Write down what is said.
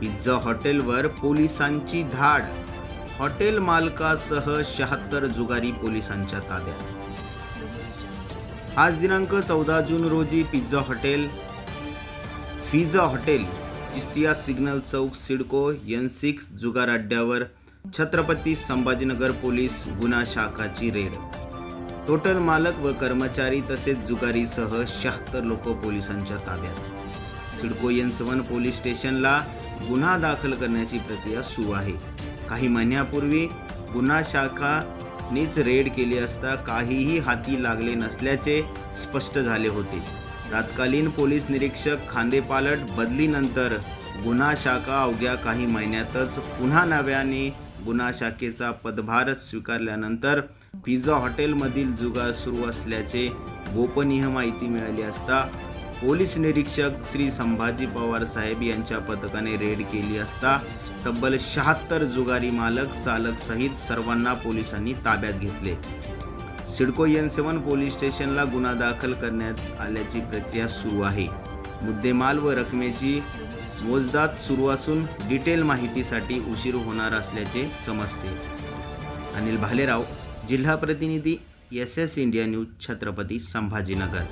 Pizza हॉटेलवर पोलिसांची धाड. हॉटेल मालकासह शहात्तर जुगारी पोलिसांच्या ताब्यात. आज दिनांक चौदा जून रोजी पिझ्झा हॉटेल फिझा हॉटेल इस्तिया सिग्नल चौक सिडको एन सिक्स जुगार अड्ड्यावर छत्रपती संभाजीनगर पोलीस गुन्हा शाखाची रेड. टोटल मालक व कर्मचारी तसेच जुगारीसह शहात्तर लोक पोलिसांच्या ताब्यात. सिडको एन सेवन पोलीस स्टेशनला गुन्हा दाखल करण्याची प्रक्रिया सुरू आहे. काही महिन्यापूर्वी गुन्हा शाखानेच रेड केली असता काहीही हाती लागले नसल्याचे स्पष्ट झाले होते. तत्कालीन पोलीस निरीक्षक खांदेपालट बदलीनंतर गुन्हा शाखा अवघ्या काही महिन्यातच पुन्हा नव्याने गुन्हा शाखेचा पदभार स्वीकारल्यानंतर पिझ्झा हॉटेलमधील जुगार सुरू असल्याचे गोपनीय माहिती मिळाली असता पोलीस निरीक्षक श्री संभाजी पवार साहेब यांच्या पथकाने रेड केली असता तब्बल शहात्तर जुगारी मालक चालक सहित सर्वांना पोलिसांनी ताब्यात घेतले. सिडको एन सेवन पोलीस स्टेशनला गुन्हा दाखल करण्यात आल्याची प्रक्रिया सुरू आहे. मुद्देमाल व रकमेची मोजदाद सुरू असून डिटेल माहितीसाठी उशीर होणार असल्याचे समजते. अनिल भालेराव जिल्हा प्रतिनिधी S S India news Chhatrapati Sambhajinagar.